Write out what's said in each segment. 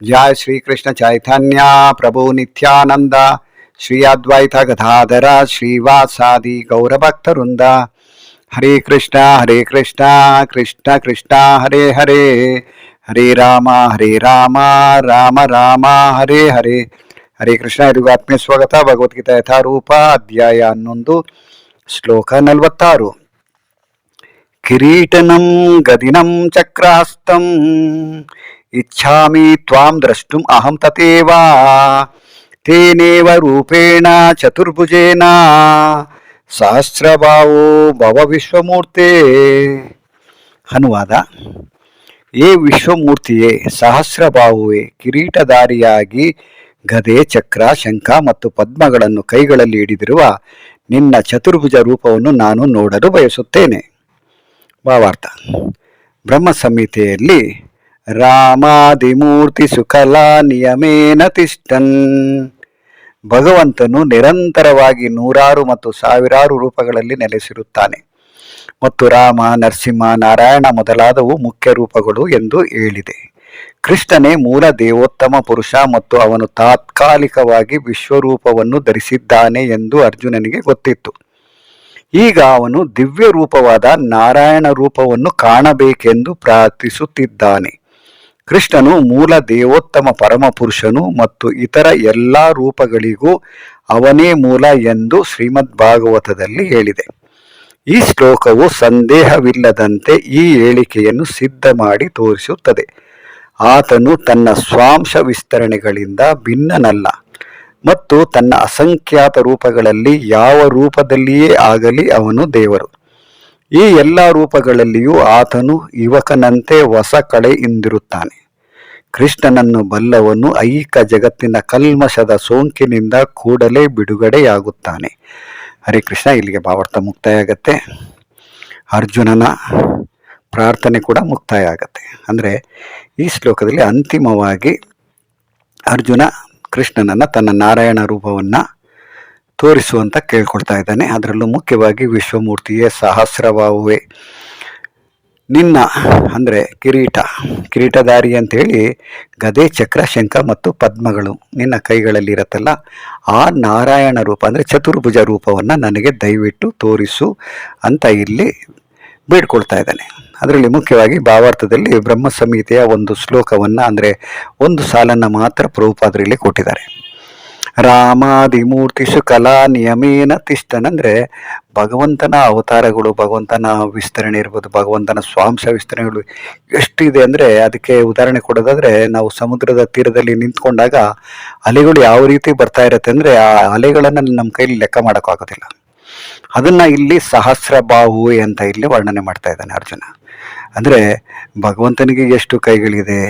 जय श्री कृष्ण चैतन्य प्रभु नित्यानंद श्री अद्वैत गदाधर श्रीवासादि गौरभक्तवृंद हरे कृष्ण हरे कृष्ण कृष्ण कृष्ण हरे हरे ಹರೇ ರಾಮ ಹರೇ ರಾಮ ರಾಮ ರಾಮ ಹರೇ ಹರೇ ಹರೇ ಕೃಷ್ಣ ಎಲ್ರಿಗೂ ಆತ್ಮೀಯ ಸ್ವಾಗತ ಭಗವದ್ಗೀತಾ ಯಥಾರೂಪ ಅಧ್ಯಾಯ ಹನ್ನೊಂದು ಶ್ಲೋಕ ನಲವತ್ತಾರು ಕಿರೀಟನಂ ಗದಿನಂ ಚಕ್ರಾಸ್ತಂ ಇಚ್ಛಾಮಿ ತ್ವಾಂ ದ್ರಷ್ಟುಂ ಅಹಂ ತಥೇವಾ. ತೇನೇವ ರೂಪೇಣ ಚತುರ್ಭುಜೇನ. ಸಹಸ್ರಭಾವೋ ಭವ ವಿಶ್ವಮೂರ್ತಿ. ಅನುವಾದ ಏ ವಿಶ್ವಮೂರ್ತಿಯೇ ಸಹಸ್ರಭಾವುವೆ ಕಿರೀಟಧಾರಿಯಾಗಿ ಗದೆ, ಚಕ್ರ, ಶಂಖ ಮತ್ತು ಪದ್ಮಗಳನ್ನು ಕೈಗಳಲ್ಲಿ ಹಿಡಿದಿರುವ ನಿನ್ನ ಚತುರ್ಭುಜ ರೂಪವನ್ನು ನಾನು ನೋಡಲು ಬಯಸುತ್ತೇನೆ. ಭಾವಾರ್ಥ, ಬ್ರಹ್ಮ ಸಂಹಿತೆಯಲ್ಲಿ ರಾಮಾದಿಮೂರ್ತಿ ಸುಕಲಾ ನಿಯಮೇನ ತಿಷ್ಟನ್. ಭಗವಂತನು ನಿರಂತರವಾಗಿ ನೂರಾರು ಮತ್ತು ಸಾವಿರಾರು ರೂಪಗಳಲ್ಲಿ ನೆಲೆಸಿರುತ್ತಾನೆ. ಮತ್ತು ರಾಮ, ನರಸಿಂಹ, ನಾರಾಯಣ ಮೊದಲಾದವು ಮುಖ್ಯ ರೂಪಗಳು ಎಂದು ಹೇಳಿದೆ. ಕೃಷ್ಣನೇ ಮೂಲ ದೇವೋತ್ತಮ ಪುರುಷ ಮತ್ತು ಅವನು ತಾತ್ಕಾಲಿಕವಾಗಿ ವಿಶ್ವರೂಪವನ್ನು ಧರಿಸಿದ್ದಾನೆ ಎಂದು ಅರ್ಜುನನಿಗೆ ಗೊತ್ತಿತ್ತು. ಈಗ ಅವನು ದಿವ್ಯ ರೂಪವಾದ ನಾರಾಯಣ ರೂಪವನ್ನು ಕಾಣಬೇಕೆಂದು ಪ್ರಾರ್ಥಿಸುತ್ತಿದ್ದಾನೆ. ಕೃಷ್ಣನು ಮೂಲ ದೇವೋತ್ತಮ ಪರಮಪುರುಷನು ಮತ್ತು ಇತರ ಎಲ್ಲ ರೂಪಗಳಿಗೂ ಅವನೇ ಮೂಲ ಎಂದು ಶ್ರೀಮದ್ ಭಾಗವತದಲ್ಲಿ ಹೇಳಿದೆ. ಈ ಶ್ಲೋಕವು ಸಂದೇಹವಿಲ್ಲದಂತೆ ಈ ಹೇಳಿಕೆಯನ್ನು ಸಿದ್ಧ ಮಾಡಿ ತೋರಿಸುತ್ತದೆ. ಆತನು ತನ್ನ ಸ್ವಾಂಶ ವಿಸ್ತರಣೆಗಳಿಂದ ಭಿನ್ನನಲ್ಲ ಮತ್ತು ತನ್ನ ಅಸಂಖ್ಯಾತ ರೂಪಗಳಲ್ಲಿ ಯಾವ ರೂಪದಲ್ಲಿಯೇ ಆಗಲಿ ಅವನು ದೇವರು. ಈ ಎಲ್ಲ ರೂಪಗಳಲ್ಲಿಯೂ ಆತನು ಯುವಕನಂತೆ ಹೊಸ ಕಳೆಯಿಂದಿರುತ್ತಾನೆ ಕೃಷ್ಣನನ್ನು ಬಲ್ಲವನು ಐಕ ಜಗತ್ತಿನ ಕಲ್ಮಶದ ಸೋಂಕಿನಿಂದ ಕೂಡಲೇ ಬಿಡುಗಡೆಯಾಗುತ್ತಾನೆ. ಹರೇ ಕೃಷ್ಣ, ಇಲ್ಲಿಗೆ ಭಾವಾರ್ಥ ಮುಕ್ತಾಯ ಆಗತ್ತೆ ಅರ್ಜುನನ ಪ್ರಾರ್ಥನೆ ಕೂಡ ಮುಕ್ತಾಯ ಆಗತ್ತೆ ಅಂದರೆ ಈ ಶ್ಲೋಕದಲ್ಲಿ ಅಂತಿಮವಾಗಿ ಅರ್ಜುನ ಕೃಷ್ಣನನ್ನು ತನ್ನ ನಾರಾಯಣ ರೂಪವನ್ನು ತೋರಿಸುವಂತ ಕೇಳ್ಕೊಳ್ತಾ ಇದ್ದಾನೆ. ಅದರಲ್ಲೂ ಮುಖ್ಯವಾಗಿ ವಿಶ್ವಮೂರ್ತಿಯೇ ಸಹಸ್ರವಾಹುವೆ ನಿನ್ನ ಅಂದರೆ ಕಿರೀಟ, ಕಿರೀಟಧಾರಿ ಅಂತೇಳಿ ಗದೆ, ಚಕ್ರ, ಶಂಖ ಮತ್ತು ಪದ್ಮಗಳು ನಿನ್ನ ಕೈಗಳಲ್ಲಿ ಇರತ್ತಲ್ಲ, ಆ ನಾರಾಯಣ ರೂಪ ಅಂದರೆ ಚತುರ್ಭುಜ ರೂಪವನ್ನು ನನಗೆ ದಯವಿಟ್ಟು ತೋರಿಸು ಅಂತ ಇಲ್ಲಿ ಬೇಡ್ಕೊಳ್ತಾ ಇದ್ದಾನೆ. ಅದರಲ್ಲಿ ಮುಖ್ಯವಾಗಿ ಭಾವಾರ್ಥದಲ್ಲಿ ಬ್ರಹ್ಮ ಸಂಹಿತೆಯ ಒಂದು ಶ್ಲೋಕವನ್ನು ಅಂದರೆ ಒಂದು ಸಾಲನ್ನು ಮಾತ್ರ ಪ್ರಭುಪಾದರಲ್ಲಿ ಕೊಟ್ಟಿದ್ದಾರೆ. ರಾಮಾದಿಮೂರ್ತಿಷು ಕಲಾ ನಿಯಮೇನ ತಿಷ್ಟನ್ ಅಂದರೆ ಭಗವಂತನ ಅವತಾರಗಳು, ಭಗವಂತನ ವಿಸ್ತರಣೆ ಇರ್ಬೋದು, ಭಗವಂತನ ಸ್ವಾಂಶ ವಿಸ್ತರಣೆಗಳು ಎಷ್ಟಿದೆ ಅಂದರೆ ಅದಕ್ಕೆ ಉದಾಹರಣೆ ಕೊಡೋದಾದರೆ ನಾವು ಸಮುದ್ರದ ತೀರದಲ್ಲಿ ನಿಂತ್ಕೊಂಡಾಗ ಅಲೆಗಳು ಯಾವ ರೀತಿ ಬರ್ತಾ ಇರುತ್ತೆ ಅಂದರೆ ಆ ಅಲೆಗಳನ್ನು ನಮ್ಮ ಕೈಲಿ ಲೆಕ್ಕ ಮಾಡೋಕ್ಕಾಗೋದಿಲ್ಲ ಅದನ್ನ ಇಲ್ಲಿ ಸಹಸ್ರ ಬಾಹು ಅಂತ ಇಲ್ಲಿ ವರ್ಣನೆ ಮಾಡ್ತಾ ಇದ್ದಾನೆ ಅರ್ಜುನ. ಅಂದರೆ ಭಗವಂತನಿಗೆ ಎಷ್ಟು ಕೈಗಳಿದೆ?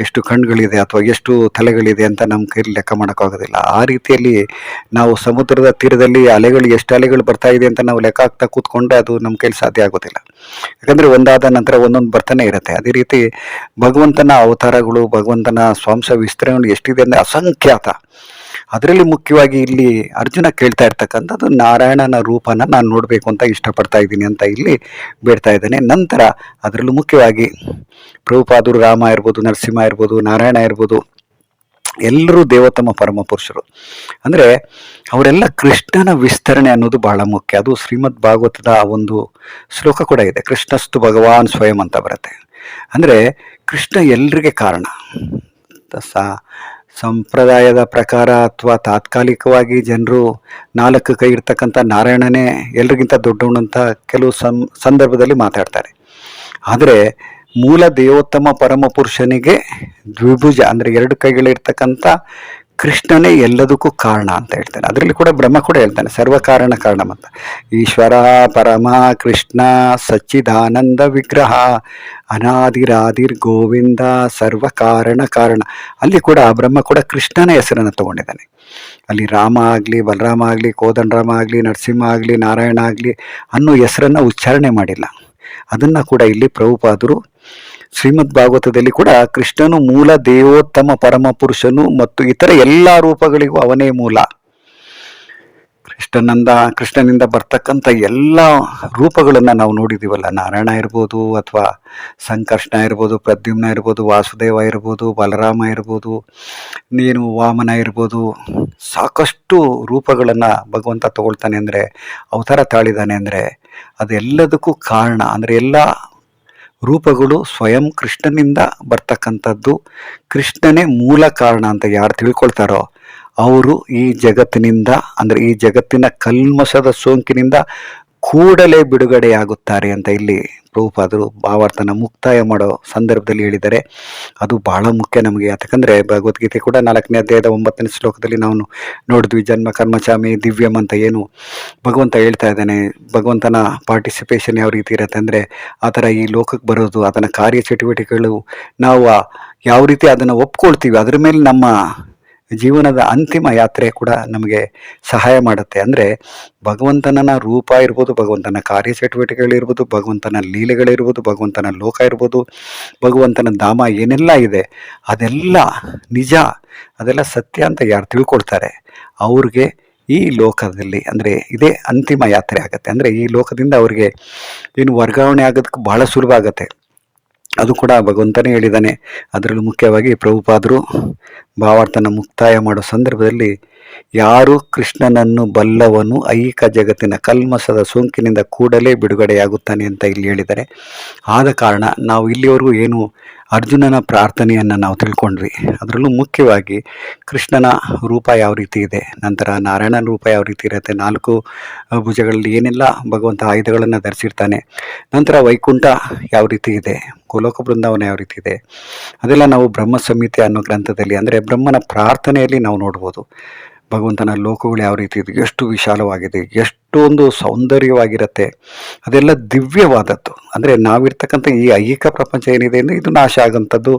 ಎಷ್ಟು ಕಣ್ಗಳಿದೆ ಅಥವಾ ಎಷ್ಟು ತಲೆಗಳಿದೆ ಅಂತ ನಮ್ಮ ಕೈಯಲ್ಲಿ ಲೆಕ್ಕ ಮಾಡೋಕ್ಕಾಗೋದಿಲ್ಲ. ಆ ರೀತಿಯಲ್ಲಿ ನಾವು ಸಮುದ್ರದ ತೀರದಲ್ಲಿ ಅಲೆಗಳು ಎಷ್ಟು ಅಲೆಗಳು ಬರ್ತಾ ಇದೆ ಅಂತ ನಾವು ಲೆಕ್ಕ ಹಾಕ್ತಾ ಕೂತ್ಕೊಂಡ್ರೆ ಅದು ನಮ್ಮ ಕೈಲಿ ಸಾಧ್ಯ ಆಗೋದಿಲ್ಲ. ಯಾಕಂದರೆ ಒಂದಾದ ನಂತರ ಒಂದೊಂದು ಬರ್ತಾನೆ ಇರುತ್ತೆ. ಅದೇ ರೀತಿ ಭಗವಂತನ ಅವತಾರಗಳು, ಭಗವಂತನ ಸ್ವಾಂಶ ವಿಸ್ತರಣೆಗಳು ಎಷ್ಟಿದೆ ಅಂದರೆ ಅಸಂಖ್ಯಾತ. ಅದರಲ್ಲಿ ಮುಖ್ಯವಾಗಿ ಇಲ್ಲಿ ಅರ್ಜುನ ಕೇಳ್ತಾ ಇರ್ತಕ್ಕಂಥದ್ದು ನಾರಾಯಣನ ರೂಪನ ನಾನು ನೋಡಬೇಕು ಅಂತ ಇಷ್ಟಪಡ್ತಾ ಇದ್ದೀನಿ ಅಂತ ಇಲ್ಲಿ ಬೇಡ್ತಾ ಇದ್ದಾನೆ. ನಂತರ ಅದರಲ್ಲೂ ಮುಖ್ಯವಾಗಿ ಪ್ರಭುಪಾದರು ರಾಮ ಇರ್ಬೋದು, ನರಸಿಂಹ ಇರ್ಬೋದು, ನಾರಾಯಣ ಇರ್ಬೋದು, ಎಲ್ಲರೂ ದೇವತಮ ಪರಮ ಪುರುಷರು ಅಂದರೆ ಅವರೆಲ್ಲ ಕೃಷ್ಣನ ವಿಸ್ತರಣೆ ಅನ್ನೋದು ಬಹಳ ಮುಖ್ಯ. ಅದು ಶ್ರೀಮದ್ ಭಾಗವತದ ಒಂದು ಶ್ಲೋಕ ಕೂಡ ಇದೆ. ಕೃಷ್ಣಸ್ತು ಭಗವಾನ್ ಸ್ವಯಂ ಅಂತ ಬರುತ್ತೆ. ಅಂದರೆ ಕೃಷ್ಣ ಎಲ್ರಿಗೆ ಕಾರಣ. ಸ ಸಂಪ್ರದಾಯದ ಪ್ರಕಾರ ಅಥವಾ ತಾತ್ಕಾಲಿಕವಾಗಿ ಜನರು ನಾಲ್ಕು ಕೈ ಇರ್ತಕ್ಕಂಥ ನಾರಾಯಣನೇ ಎಲ್ರಿಗಿಂತ ದೊಡ್ಡವನಂತ ಕೆಲವು ಸಂ, ಸಂದರ್ಭದಲ್ಲಿ ಮಾತಾಡ್ತಾರೆ. ಆದರೆ ಮೂಲ ದೇವೋತ್ತಮ ಪರಮ ಪುರುಷನಿಗೆ ದ್ವಿಭುಜ ಅಂದರೆ ಎರಡು ಕೈಗಳಿರ್ತಕ್ಕಂಥ ಕೃಷ್ಣನೇ ಎಲ್ಲದಕ್ಕೂ ಕಾರಣ ಅಂತ ಹೇಳ್ತಾನೆ. ಅದರಲ್ಲಿ ಕೂಡ ಬ್ರಹ್ಮ ಕೂಡ ಹೇಳ್ತಾನೆ, ಸರ್ವ ಕಾರಣ ಕಾರಣ ಅಂತ. ಈಶ್ವರ, ಪರಮ, ಕೃಷ್ಣ, ಸಚ್ಚಿದಾನಂದ ವಿಗ್ರಹ, ಅನಾದಿರಾದಿರ್ ಗೋವಿಂದ, ಸರ್ವ ಕಾರಣ ಕಾರಣ. ಅಲ್ಲಿ ಕೂಡ ಬ್ರಹ್ಮ ಕೂಡ ಕೃಷ್ಣನ ಹೆಸರನ್ನು ತಗೊಂಡಿದ್ದಾನೆ. ಅಲ್ಲಿ ರಾಮ ಆಗಲಿ, ಬಲರಾಮ ಆಗಲಿ ಕೋದಂಡರಾಮ ಆಗಲಿ, ನರಸಿಂಹ ಆಗಲಿ, ನಾರಾಯಣ ಆಗಲಿ ಅನ್ನೋ ಹೆಸರನ್ನು ಉಚ್ಚಾರಣೆ ಮಾಡಿಲ್ಲ. ಅದನ್ನು ಕೂಡ ಇಲ್ಲಿ ಪ್ರಭುಪಾದರು ಶ್ರೀಮದ್ ಭಾಗವತದಲ್ಲಿ ಕೂಡ ಕೃಷ್ಣನು ಮೂಲ ದೇವೋತ್ತಮ ಪರಮ ಪುರುಷನು ಮತ್ತು ಇತರ ಎಲ್ಲ ರೂಪಗಳಿಗೂ ಅವನೇ ಮೂಲ. ಕೃಷ್ಣನಂದ, ಕೃಷ್ಣನಿಂದ ಬರ್ತಕ್ಕಂಥ ಎಲ್ಲ ರೂಪಗಳನ್ನು ನಾವು ನೋಡಿದ್ದೀವಲ್ಲ ನಾರಾಯಣ ಇರ್ಬೋದು ಅಥವಾ ಸಂಕರ್ಷಣ ಇರ್ಬೋದು, ಪ್ರದ್ಯುಮ್ನ ಇರ್ಬೋದು, ವಾಸುದೇವ ಇರ್ಬೋದು, ಬಲರಾಮ ಇರ್ಬೋದು, ನೀನು ವಾಮನ ಇರ್ಬೋದು. ಸಾಕಷ್ಟು ರೂಪಗಳನ್ನು ಭಗವಂತ ತಗೊಳ್ತಾನೆ ಅಂದರೆ, ಅವತಾರ ತಾಳಿದಾನೆ ಅಂದರೆ, ಅದೆಲ್ಲದಕ್ಕೂ ಕಾರಣ. ಅಂದರೆ ಎಲ್ಲ ರೂಪಗಳು ಸ್ವಯಂ ಕೃಷ್ಣನಿಂದ ಬರ್ತಕ್ಕಂಥದ್ದು, ಕೃಷ್ಣನೇ ಮೂಲ ಕಾರಣ ಅಂತ ಯಾರು ತಿಳ್ಕೊಳ್ತಾರೋ, ಅವರು ಈ ಜಗತ್ತಿನಿಂದ, ಅಂದರೆ ಈ ಜಗತ್ತಿನ ಕಲ್ಮಶದ ಸೋಂಕಿನಿಂದ ಕೂಡಲೇ ಬಿಡುಗಡೆಯಾಗುತ್ತಾರೆ ಅಂತ ಇಲ್ಲಿ ಪ್ರಭುಪಾದರು ಭಾವಾರ್ಥನ ಮುಕ್ತಾಯ ಮಾಡೋ ಸಂದರ್ಭದಲ್ಲಿ ಹೇಳಿದರೆ ಅದು ಬಹಳ ಮುಖ್ಯ ನಮಗೆ. ಯಾಕಂದರೆ ಭಗವದ್ಗೀತೆ ಕೂಡ ನಾಲ್ಕನೇ ಅಧ್ಯಾಯದ ಒಂಬತ್ತನೇ ಶ್ಲೋಕದಲ್ಲಿ ನಾವು ನೋಡಿದ್ವಿ, ಜನ್ಮ ಕರ್ಮಚಾಮಿ ದಿವ್ಯಂ ಅಂತ ಏನು ಭಗವಂತ ಹೇಳ್ತಾ ಇದ್ದಾನೆ. ಭಗವಂತನ ಪಾರ್ಟಿಸಿಪೇಷನ್ ಯಾವ ರೀತಿ ಇರುತ್ತೆ ಅಂದರೆ ಆ ಥರ ಈ ಲೋಕಕ್ಕೆ ಬರೋದು ಅದನ್ನು ಕಾರ್ಯ ಚಟುವಟಿಕೆಗಳು ನಾವು ಯಾವ ರೀತಿ ಅದನ್ನು ಒಪ್ಕೊಳ್ತೀವಿ, ಅದ್ರ ಮೇಲೆ ನಮ್ಮ ಜೀವನದ ಅಂತಿಮ ಯಾತ್ರೆ ಕೂಡ ನಮಗೆ ಸಹಾಯ ಮಾಡುತ್ತೆ. ಅಂದರೆ ಭಗವಂತನ ರೂಪ ಇರ್ಬೋದು, ಭಗವಂತನ ಕಾರ್ಯಚಟುವಟಿಕೆಗಳಿರ್ಬೋದು ಭಗವಂತನ ಲೀಲೆಗಳಿರ್ಬೋದು ಭಗವಂತನ ಲೋಕ ಇರ್ಬೋದು, ಭಗವಂತನ ಧಾಮ ಏನೆಲ್ಲ ಇದೆ, ಅದೆಲ್ಲ ನಿಜ, ಅದೆಲ್ಲ ಸತ್ಯ ಅಂತ ಯಾರು ತಿಳ್ಕೊಳ್ತಾರೆ, ಅವ್ರಿಗೆ ಈ ಲೋಕದಲ್ಲಿ ಅಂದರೆ ಇದೇ ಅಂತಿಮ ಯಾತ್ರೆ ಆಗುತ್ತೆ. ಅಂದರೆ ಈ ಲೋಕದಿಂದ ಅವರಿಗೆ ಏನು ವರ್ಗಾವಣೆ ಆಗೋದಕ್ಕೆ ಬಹಳ ಸುಲಭ ಆಗುತ್ತೆ. ಅದು ಕೂಡ ಭಗವಂತನೇ ಹೇಳಿದ್ದಾನೆ. ಅದರಲ್ಲೂ ಮುಖ್ಯವಾಗಿ ಪ್ರಭುಪಾದರು ಭಾವಾರ್ಥನ ಮುಕ್ತಾಯ ಮಾಡೋ ಸಂದರ್ಭದಲ್ಲಿ ಯಾರು ಕೃಷ್ಣನನ್ನು ಬಲ್ಲವನು ಐಕ ಜಗತ್ತಿನ ಕಲ್ಮಸದ ಸೋಂಕಿನಿಂದ ಕೂಡಲೇ ಬಿಡುಗಡೆಯಾಗುತ್ತಾನೆ ಅಂತ ಇಲ್ಲಿ ಹೇಳಿದ್ದಾರೆ. ಆದ ಕಾರಣ ನಾವು ಇಲ್ಲಿವರೆಗೂ ಏನು ಅರ್ಜುನನ ಪ್ರಾರ್ಥನೆಯನ್ನು ನಾವು ತಿಳ್ಕೊಂಡ್ವಿ. ಅದರಲ್ಲೂ ಮುಖ್ಯವಾಗಿ ಕೃಷ್ಣನ ರೂಪ ಯಾವ ರೀತಿ ಇದೆ, ನಂತರ ನಾರಾಯಣನ ರೂಪ ಯಾವ ರೀತಿ ಇರುತ್ತೆ, ನಾಲ್ಕು ಭುಜಗಳಲ್ಲಿ ಏನೆಲ್ಲ ಭಗವಂತ ಆಯುಧಗಳನ್ನು ಧರಿಸಿರ್ತಾನೆ, ನಂತರ ವೈಕುಂಠ ಯಾವ ರೀತಿ ಇದೆ, ಗೋಲೋಕ ಬೃಂದಾವನ ಯಾವ ರೀತಿ ಇದೆ, ಅದೆಲ್ಲ ನಾವು ಬ್ರಹ್ಮ ಸಂಹಿತೆ ಅನ್ನೋ ಗ್ರಂಥದಲ್ಲಿ, ಅಂದರೆ ಬ್ರಹ್ಮನ ಪ್ರಾರ್ಥನೆಯಲ್ಲಿ ನಾವು ನೋಡ್ಬೋದು. ಭಗವಂತನ ಲೋಕಗಳು ಯಾವ ರೀತಿ ಇದೆ, ಎಷ್ಟು ವಿಶಾಲವಾಗಿದೆ, ಎಷ್ಟೊಂದು ಸೌಂದರ್ಯವಾಗಿರುತ್ತೆ. ಅದೆಲ್ಲ ದಿವ್ಯವಾದದ್ದು. ಅಂದರೆ ನಾವಿರ್ತಕ್ಕಂಥ ಈ ಐಹಿಕ ಪ್ರಪಂಚ ಏನಿದೆ ಅಂದರೆ ಇದು ನಾಶ ಆಗೋಂಥದ್ದು.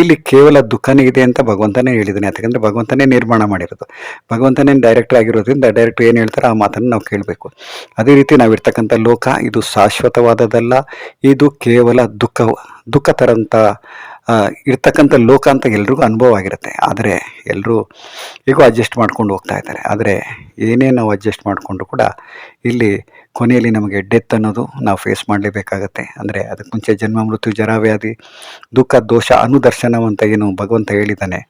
ಇಲ್ಲಿ ಕೇವಲ ದುಃಖನೇ ಇದೆ ಅಂತ ಭಗವಂತನೇ ಹೇಳಿದ್ದಾನೆ. ಯಾಕಂದರೆ ಭಗವಂತನೇ ನಿರ್ಮಾಣ ಮಾಡಿರೋದು. ಭಗವಂತನೇ ಡೈರೆಕ್ಟರ್ ಆಗಿರೋದ್ರಿಂದ ಡೈರೆಕ್ಟರ್ ಏನು ಹೇಳ್ತಾರೆ ಆ ಮಾತನ್ನು ನಾವು ಕೇಳಬೇಕು. ಅದೇ ರೀತಿ ನಾವಿರ್ತಕ್ಕಂಥ ಲೋಕ, ಇದು ಶಾಶ್ವತವಾದದಲ್ಲ ಇದು ಕೇವಲ ದುಃಖ ದುಃಖ ತರಂಥ ಇರ್ತಕ್ಕಂಥ ಲೋಕ ಅಂತ ಎಲ್ರಿಗೂ ಅನುಭವ ಆಗಿರುತ್ತೆ ಆದರೆ ಎಲ್ಲರೂ ಹೇಗೋ ಅಡ್ಜಸ್ಟ್ ಮಾಡ್ಕೊಂಡು ಹೋಗ್ತಾ ಇದ್ದಾರೆ. ಆದರೆ ಏನೇ ನಾವು ಅಡ್ಜಸ್ಟ್ ಮಾಡಿಕೊಂಡು ಕೂಡ ಇಲ್ಲಿ ಕೊನೆಯಲ್ಲಿ ನಮಗೆ ಡೆತ್ ಅನ್ನೋದು ನಾವು ಫೇಸ್ ಮಾಡಲೇಬೇಕಾಗತ್ತೆ. ಅಂದರೆ ಅದಕ್ಕೆ ಮುಂಚೆ ಜನ್ಮ, ಮೃತ್ಯು ಜರಾವ್ಯಾಧಿ ದುಃಖ, ದೋಷ ಅನುದರ್ಶನವಂತ ಏನು ಭಗವಂತ ಹೇಳಿದ್ದಾನೆ.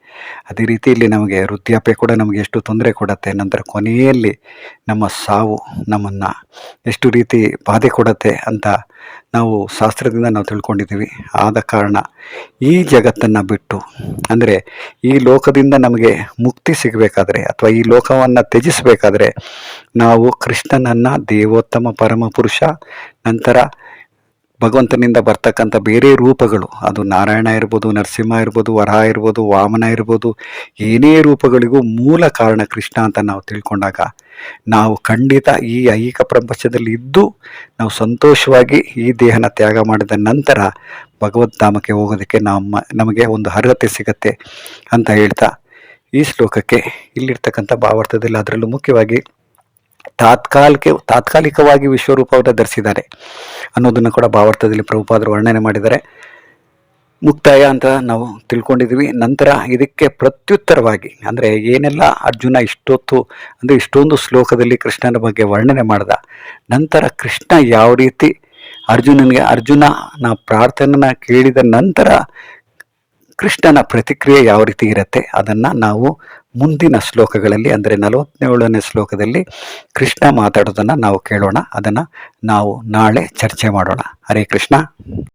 ಅದೇ ರೀತಿ ಇಲ್ಲಿ ನಮಗೆ ವೃದ್ಧಾಪ್ಯ ಕೂಡ ನಮಗೆ ಎಷ್ಟು ತೊಂದರೆ ಕೊಡುತ್ತೆ ನಂತರ ಕೊನೆಯಲ್ಲಿ ನಮ್ಮ ಸಾವು ನಮ್ಮನ್ನು ಎಷ್ಟು ರೀತಿ ಬಾಧೆ ಕೊಡುತ್ತೆ ಅಂತ ನಾವು ಶಾಸ್ತ್ರದಿಂದ ನಾವು ತಿಳ್ಕೊಂಡಿದ್ದೀವಿ. ಆದ ಕಾರಣ ಈ ಜಗತ್ತನ್ನು ಬಿಟ್ಟು, ಅಂದರೆ ಈ ಲೋಕದಿಂದ ನಮಗೆ ಮುಕ್ತಿ ಸಿಗಬೇಕಾದ್ರೆ ಅಥವಾ ಈ ಲೋಕವನ್ನು ತ್ಯಜಿಸಬೇಕಾದ್ರೆ ನಾವು ಕೃಷ್ಣನನ್ನು ದೇವೋತ್ತಮ ಪರಮ ಪುರುಷ, ನಂತರ ಭಗವಂತನಿಂದ ಬರ್ತಕ್ಕಂಥ ಬೇರೆ ರೂಪಗಳು. ಅದು ನಾರಾಯಣ ಇರ್ಬೋದು, ನರಸಿಂಹ ಇರ್ಬೋದು, ವರಹ ಇರ್ಬೋದು, ವಾಮನ ಇರ್ಬೋದು, ಏನೇ ರೂಪಗಳಿಗೂ ಮೂಲ ಕಾರಣ ಕೃಷ್ಣ ಅಂತ ನಾವು ತಿಳ್ಕೊಂಡಾಗ ನಾವು ಖಂಡಿತ ಈ ಐಹಿಕ ಪ್ರಪಂಚದಲ್ಲಿ ಇದ್ದು ನಾವು ಸಂತೋಷವಾಗಿ ಈ ದೇಹನ ತ್ಯಾಗ ಮಾಡಿದ ನಂತರ ಭಗವದ್ಧಾಮಕ್ಕೆ ಹೋಗೋದಕ್ಕೆ ನಮ್ಮ, ನಮಗೆ ಒಂದು ಅರ್ಹತೆ ಸಿಗತ್ತೆ ಅಂತ ಹೇಳ್ತಾ ಈ ಶ್ಲೋಕಕ್ಕೆ ಇಲ್ಲಿರ್ತಕ್ಕಂಥ ಭಾವಾರ್ಥದಲ್ಲಿ ಅದರಲ್ಲೂ ಮುಖ್ಯವಾಗಿ ತಾತ್ಕಾಲಿಕ, ತಾತ್ಕಾಲಿಕವಾಗಿ ವಿಶ್ವರೂಪವನ್ನು ಧರಿಸಿದ್ದಾರೆ ಅನ್ನೋದನ್ನು ಕೂಡ ಭಾವಾರ್ಥದಲ್ಲಿ ಪ್ರಭುಪಾದರು ವರ್ಣನೆ ಮಾಡಿದ್ದಾರೆ. ಮುಕ್ತಾಯ ಅಂತ ನಾವು ತಿಳ್ಕೊಂಡಿದ್ದೀವಿ ನಂತರ ಇದಕ್ಕೆ ಪ್ರತ್ಯುತ್ತರವಾಗಿ, ಅಂದರೆ ಏನೆಲ್ಲ ಅರ್ಜುನ ಇಷ್ಟೊತ್ತು, ಅಂದರೆ ಇಷ್ಟೊಂದು ಶ್ಲೋಕದಲ್ಲಿ ಕೃಷ್ಣನ ಬಗ್ಗೆ ವರ್ಣನೆ ಮಾಡ್ದ, ನಂತರ ಕೃಷ್ಣ ಯಾವ ರೀತಿ ಅರ್ಜುನನಿಗೆ, ಅರ್ಜುನ ನಾ ಪ್ರಾರ್ಥನೆನ ಕೇಳಿದ ನಂತರ ಕೃಷ್ಣನ ಪ್ರತಿಕ್ರಿಯೆ ಯಾವ ರೀತಿ ಇರುತ್ತೆ ಅದನ್ನು ನಾವು ಮುಂದಿನ ಶ್ಲೋಕಗಳಲ್ಲಿ, ಅಂದರೆ ನಲವತ್ತೇಳನೇ ಶ್ಲೋಕದಲ್ಲಿ ಕೃಷ್ಣ ಮಾತಾಡೋದನ್ನು ನಾವು ಕೇಳೋಣ. ಅದನ್ನು ನಾವು ನಾಳೆ ಚರ್ಚೆ ಮಾಡೋಣ. ಹರೇ ಕೃಷ್ಣ.